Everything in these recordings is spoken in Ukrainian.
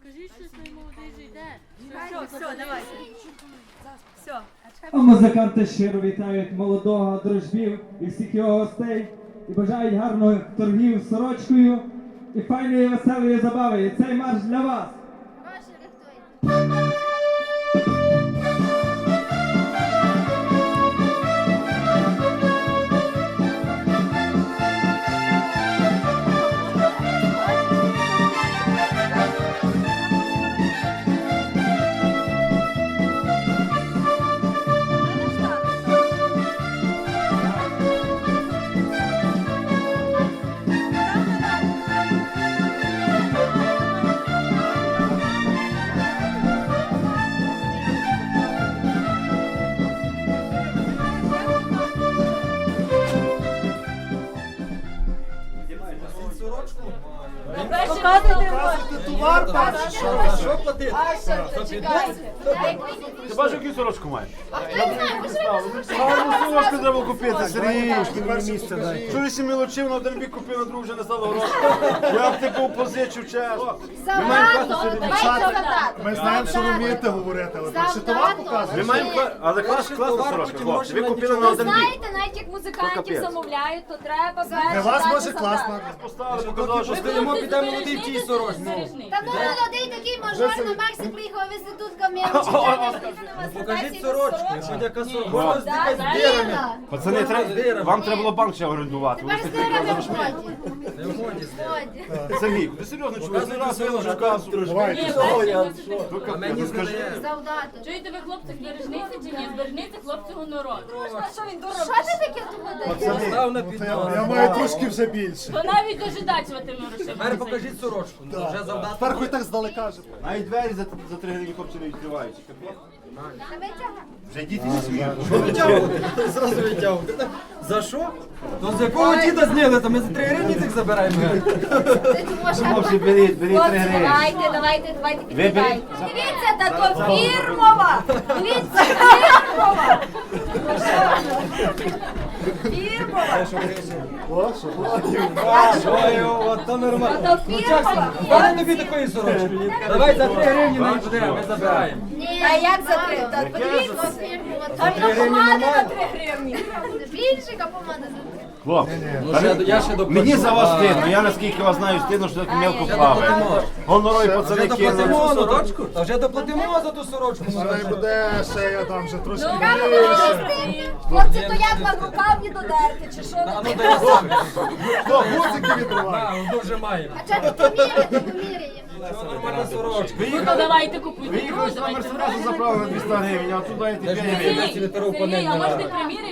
Скажіть щось, той молодий йде. Все, все, давайте. Все. А музиканти щиро вітають молодого дружбів і всіх його гостей і бажають гарних торгів з сорочкою і файної веселої забави. І цей марш для вас. Показуйте Перший, що, що платити? Ти бачиш, яку сорочку має? Гарну сорочку. Треба купити, Сергій. Перше місце дай. Що ти мені лучив, на один бік купив, на другий вже не стало грошей. Я б ти був позичив чесно. Ми знаємо, що ви вмієте говорити, але перше товар Ми маємо але клас, класна сорочка, хлопці. Ви купили на один бік. знаєте, навіть як музикантів замовляють, то треба Для вас може класно. Поставили, показали, що Стоїмо, підемо молодий в тій сорочці. Та ну молодий такий мажор на Максі приїхав везти тут кам'янчик. Покажіть сорочку, хоч яка сорочка. Можна з дирами. Пацани, треба- вам треба було банк ще орендувати. Тепер ж такі здирами в розумієте. ході. Не входить. Ході. Сергій, ти серйозно чуєш? Не раз я вже. Ну, А мені скажи. Чуєте ви, хлопці, бережниці чи ні? Бережниці хлопці гонород. Що ти таке тут? Став на Ну, піднос. Я, маю трошки вже більше. То навіть дожидачувати грошима. Тепер покажіть сорочку. Ну, Вже завдати. Тепер хоч так здалека вже. Навіть двері за, за три гривні хлопці не відкриваються. капець. Вже діти зі світу. Що витягувати? Зразу витягувати. За що? То з якого діда зняли? То ми за 3 гривні цих забираємо. Хлопці, беріть, беріть три гривні. давайте, давайте, давайте підкидайте. Дивіться, та то фірмова! Дивіться, фірмова! Ну! Давай за 3 гривні нам буде, ми забираємо. Та як за три? Та подивіться, там на помади на. 3 гривні. Більше помада за три. Хлопці, Ну, ще до- я ще доплачу. мені за вас стидно, я наскільки вас знаю, стидно, що так мелко плаває. доплатимо. Гонорой Вже пацани доплатимо кинули. за сорочку? Та вже доплатимо за ту сорочку. Ще буде, ще я там вже трошки Ну, більше. Хлопці, то як вам рукавні додерти, чи що? А ну дай я сам. Хто гуцики відриває? А, ну вже маємо. А чого ти поміряти, поміряємо? Що нормальна сорочка. Ну то давайте купуйте. Виїхали на Мерседесу заправили 200 гривень, а ж тепер ми гривень. Сергій, Сергій, а може ти приміряєш,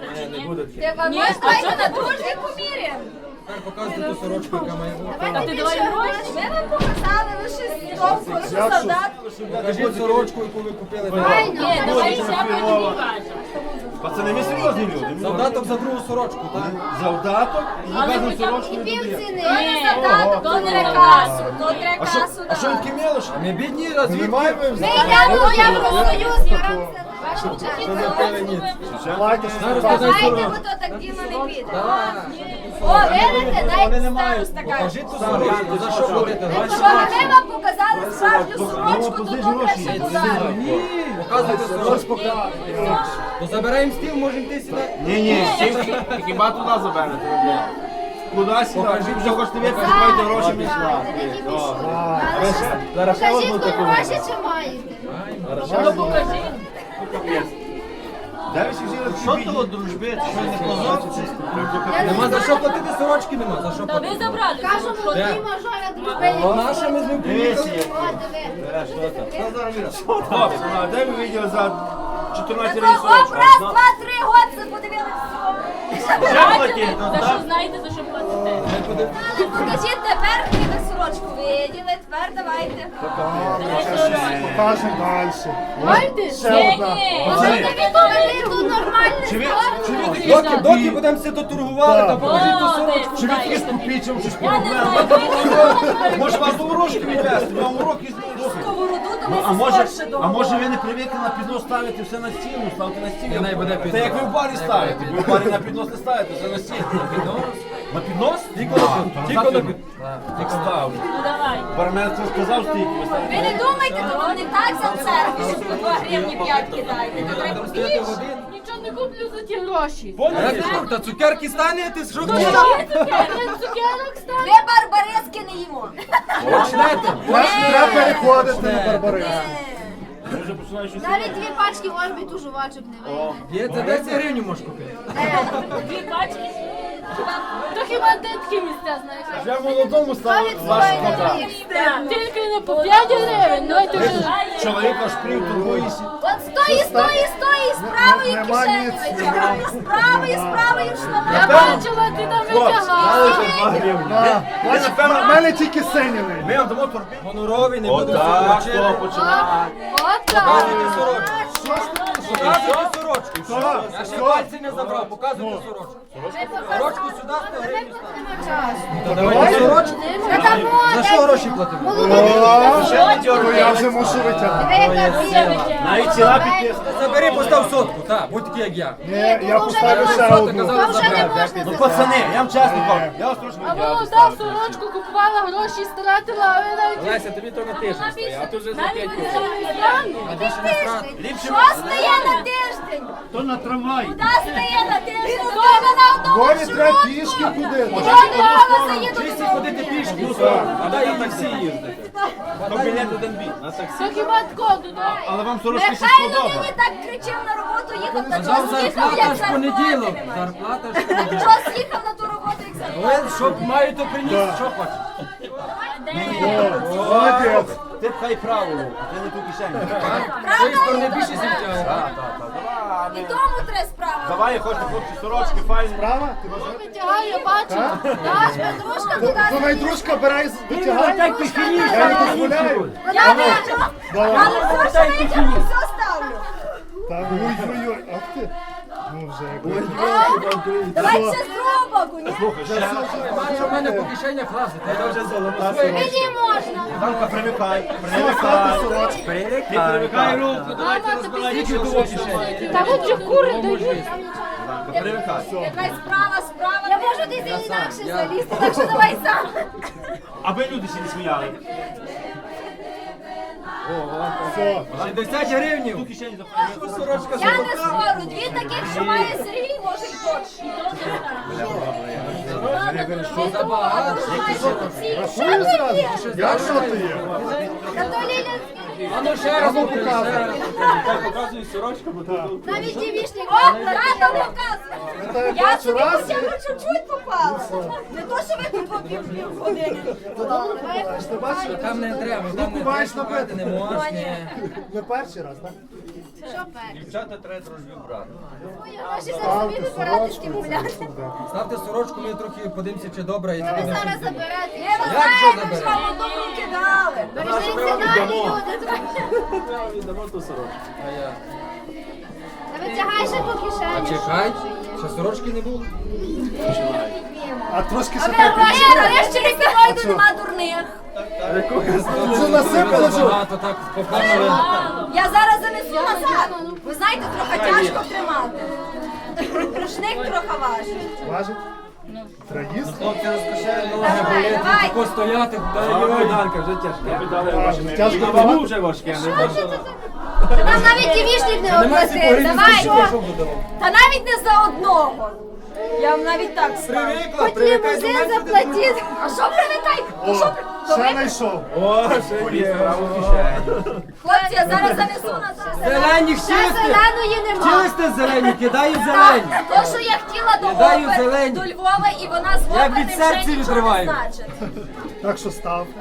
тобі добре, ні? Давайте на дружбі поміряємо. Тепер показуйте ту сорочку, яка має бути. Давайте ти давай грошей. Ми вам показали лише стовку, лише солдат. Покажіть сорочку, яку ви купили. Ні, давай ще потім покажемо. Пацани, ви серйозні люди. Завдаток за другу сорочку, так? Завдаток і газу сорочку І не пів додає. ціни. То не задаток, то не касу, то треба А що, що мелочі? Ми бідні, а звідки? Маємо Ми йдемо в Євросоюз. Ваші учасники. Знаєте, сорочку. бо то так діло не піде. О, видите, навіть староста каже. Покажіть за що будете? Вам показали справжню сорочку, то добре ще подарок. Ні, показуйте сорочку. То забираємо стіл, можемо йти сідати. Ні, ні, хіба туди заберете? Куди сідати? Ви вже хочете вірити, давайте гроші мені Зараз ще одну хто таку. гроші чи маєте? Ну покажи. Де ви всі взяли Що то дружби? Що не позорці? Нема за що платити сорочки, нема за що Та ви платити. забрали. Кажу, що? молоді мажори дружби. Наша ми з ним приїхали. як. От. Хлопці, ну, а де ви виділи за 14 То років оп, раз, два, три, год, це подивилися. Платіть, ну, За що знаєте, за що платите? Покажіть тепер, сорочку виділи, тепер давайте. Покажемо далі. Маєте? Ще одна. повели тут нормальний Доки, доки будемо все тут торгували, та покажіть ту сорочку. Чи ви ж Я не проблема? знаю. Може вас до ворожки відвести, з то Ну, ми а може, а може ви не привикли на піднос ставити все на стіл, ставте на стіл. І най буде піднос. як ви в барі ставите, ви в барі на піднос не ставите, все на стіл. На піднос? На піднос? Тільки на під- Ну. Бармен це сказав стільки. ви. Ви не думайте, то вони так за церкву, що по 2 гривні 5 кидаєте. То треба більше. Нічого не куплю за ті гроші. Та цукерки стане, ти що? Є цукерок, цукерок стане. Ми барбарески не їмо. Почнете? Треба переходити на барбарис. Вже починаю щось. Навіть дві пачки орбіту жувачок не вийде. Є, це 10 гривень можеш купити. Дві пачки. То хіба ти такі місця знаєш? В молодому своє брати. не Тільки не по 5 гривень, ну і ти вже... Чоловік аж прив турбуєшся. От стої, стої, стої, з правої кишені ніц. витягай. З правої, з правої Я бачила, ти там Хлопці, дали витягав. вже 2 гривні. А, бачиш, в мене тільки сині вийде. Ми вам дамо торбі. Гоноровий, не буду Отак, хто починає. От так. Показуйте сорочку. Я ще пальці не забрав, показуйте сорочку. Сорочку сюди. Та давайте сорочку. За що гроші платимо? То я вже мушу витягнути. Навіть ціна підписана. Забери, постав сотку, так, будь такий як я. Ні, я поставлю ще одну. Ну, пацани, я вам чесно кажу. Я вас трошки А віддяв. молода сорочку купувала, гроші стратила, а ви навіть... Леся, тобі то на тиждень стоїть, а ти вже за Навіть 5 Що стає на тиждень? То на трамвай. Куди стає на тиждень? Хто на одному Горі треба пішки ходити. Хто дорога заїду додому? ходити пішки, а дай їм всі їздити. То білет один бій. На таксі. То хіба тако? Але вам сорочки ще Михайло сподобає. нині так кричав на роботу, їхав на Казав, час, їхав зарплата як ж понеділок. зарплати. Зарплата ж понеділок. Час їхав на ту роботу, як зарплати. Ви що маю, то приніс, що хочеш. Молодець. Ти пхай праву, ти не ту кишеню. Цієї сторони більше. Так, так, так. І тому треба справа. Давай, я хочу хлопці сорочки, файні. Права? Ти? Витягаю, я бачу. Даш, То- куди То найдружка бере і витягає. Я не дозволяю. Я вижу, але все, що витягну, все ставлю. Так, ой-ой-ой, ах ти. Ну вже. Давай ще з другого боку, ні? Слухай, Бачу, в мене по кишенях лазить. Я вже золота Мені можна. Іванка, привикай, привикай. сорочку. Привикай руку, давайте розбирай тільки того кишені. Та от же кури дають. Привикай. Якась справа, справа. Я можу десь інакше залізти, так що давай сам. Аби люди ще не сміяли. Все. 60 гривень. Я не спору, дві таких, що має Сергій, може й точно. Забагато. Що ти є? Я що ти є? Та то А ну ще раз показує. ще сорочку, бо тут. навіть дівішник. О, тато показує. Я собі раз. хоча чуть-чуть попала. Не то, що ви тут пів години. Там не треба, там не треба не. Не перший раз, так? Що перше? Дівчата треба трошки брати. Твої гроші за собі вибирати стимуляти. Ставте сорочку, ми трохи подивимося, чи добре. і Ви зараз заберете. Ви Як знаєте, що заберете? вам одну руки дали. Бережіться далі, люди. Віддамо ту сорочку. А я- Та витягай ще по кишені. Чекай, ще сорочки не було. А трошки А ще ви треба. гроші нарешті не півойду, нема дурних. Вже насипали, що? Багато так показували. Я зараз занесу назад. Ви знаєте, трохи тяжко тримати. Рушник трохи важить. Важить? Треба їсти? Хлопці розкошели, ноги Давай, болять, давай. тако стояти, дай Богданка, вже тяжке. Тяжко Вагу вже важке, не бачила. Нам навіть дівішник не Немає оплатив. Давай. Та навіть не за одного. Я вам навіть так скажу. Привикла, Хоч привикай лімузин заплатити. А що привикай? То що при- ще знайшов. О, ще є. Хлопці, я зараз занесу назад. Зелені Ще сте? зеленої нема. Сте зелені, кидаю зелені. То, що я хотіла до Кидаю опер, зелені. до Львова, і вона з опер від вже серця нічого не відриваю. значить. Так що ставте.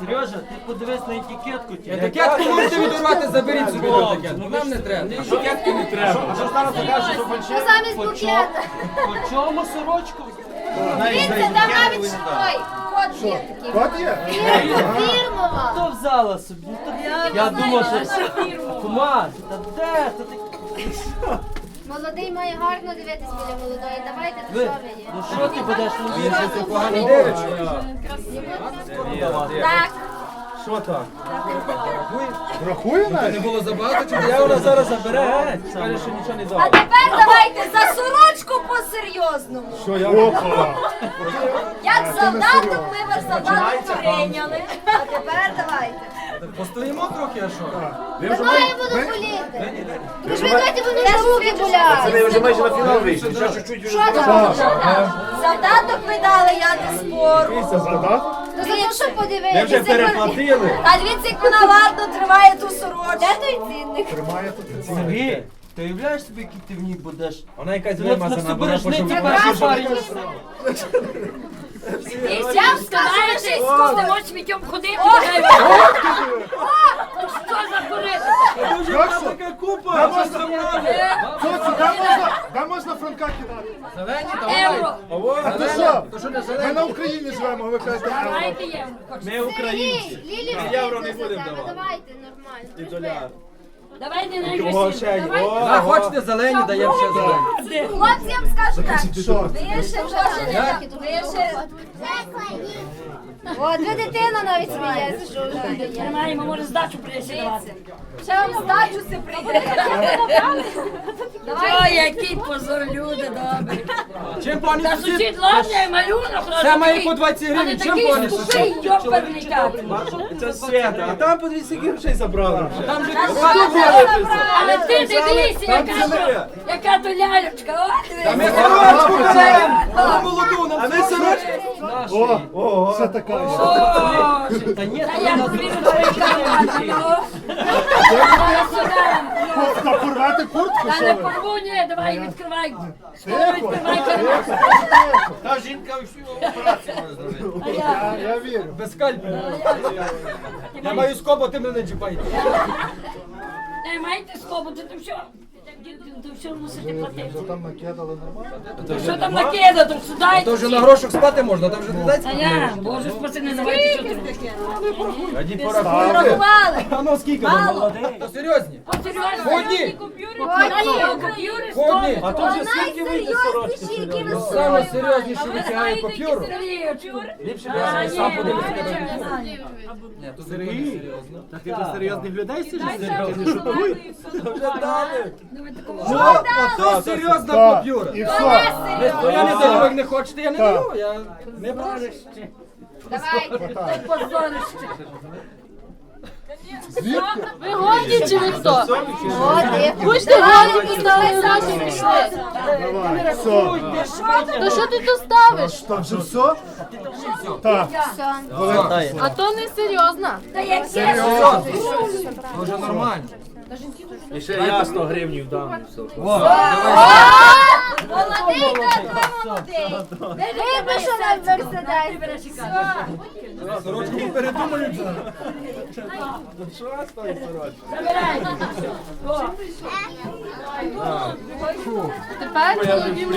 Сережа, ти подивись на етикетку. Етикетку можете відірвати, заберіть собі до етикетку. Нам не треба. Етикетки не треба. А що зараз покажеш, що? Це замість букета. По чому сорочку? Дивіться, там навіть ой, кот є такий. Кот є? Фірмова. Хто взяла собі? Ну, то- Я думав, що кума, та де? Та ти... Молодий має гарно дивитись біля молодої. Давайте до Ви, що ну що ти будеш Він же погано дивиться. Так. Що так? Рахує навіть? не було забагато, чи Я вона зараз забере, геть. Що нічого не А тепер давайте за сорочку ну по-серйозному. Що я? Опа! Як солдатом ми вас солдатом прийняли. А тепер давайте. Постоїмо трохи, а що? Ви вже Ноги будуть боліти. ви вже Дайте вони вже руки болять. Це вже майже на фінал вийшли. Ще чуть-чуть вже. Завдаток ви дали, я не спору. Це задат? То за те, що Ми подивитися. вже переплатили. А дивіться, як вона ладно триває ту сорочку. Де той цінник? Тримає тут ці. Сергій, ти уявляєш собі, який ти в ній будеш? Вона якась вимазана, вона рушниці потім... перші парі. Я вставаєте, не можеш сміттям ходити. Що за курити? Як що? Така купа! Де можна, Цоцю, де можна, Франка кидати? Зелені, Євро. давай! А то що? Що Ми на Україні живемо, ви кажете євро. Давайте євро. Ми українці. Євро не будемо давати. Давайте, нормально. І доляр. Давайте не Кого? А, хочете зелені, даємо ще зелені. Хлопцям я скажу так. Що? Ви ще О, дві дитина навіть сміється, що вже. Тримаємо, може здачу присідати. Ще вам здачу це прийде. Ой, який позор, люди добрі. Чим пані Та сусід? сусід ладний малюнок. Це має по 20 гривень. Чим пані сусід? йоперний. Це свята. А там по 200 грошей забрали вже. Там же Але ти дивися, яка то, яка то лялечка. От Та ми сорочку беремо! На молоду, нам А ми сорочки? О, Ого. це така. О, Та ні, я. Та порвати куртку, Та що не ви? порву, ні, давай відкривай. Скоро відкривай карман. Та жінка всю операцію може зробити. А я. Я, я вірю. Без скальпу. Я маю скобу, ти мене не чіпай. Не маєте скобу, ти то все. То все мусите платити. Там накидали нормально. Що там накидати? Сюди. То вже на грошах спати можна, там вже не дається. А я, боже спаси, не давайте що ти. Тоді порахуй. Порахували. А ну скільки? Мало. То серйозні. Серйозно? Ходні. Комп'ютер Ходні. А то вже скільки вийде сорочки? Найсерйозніші, які ви Саме собою серйозніше Ви витягає знаєте, Ліпше А, я ні, сам подивлюся. не тебе. Ні, тут не серйозно. Та ти до серйозних людей сидиш? Вже дали. Давай такого. О, ото серйозна купюра. і все. То я не даю, як не хочете, я не даю. Я не прошу. Давай, позорище. Звідки? Ви годні чи ви хто? Будьте годні, поставили наші пішли. Давай, все. То що ти тут ставиш? Там вже все? Так. А то не серйозно. Та яке? Серйозно. То вже нормально. І ще я 100 гривнів дам. Молодий, так молодий. Видно, що. Сорочку передумають зараз. Тепер чоловік.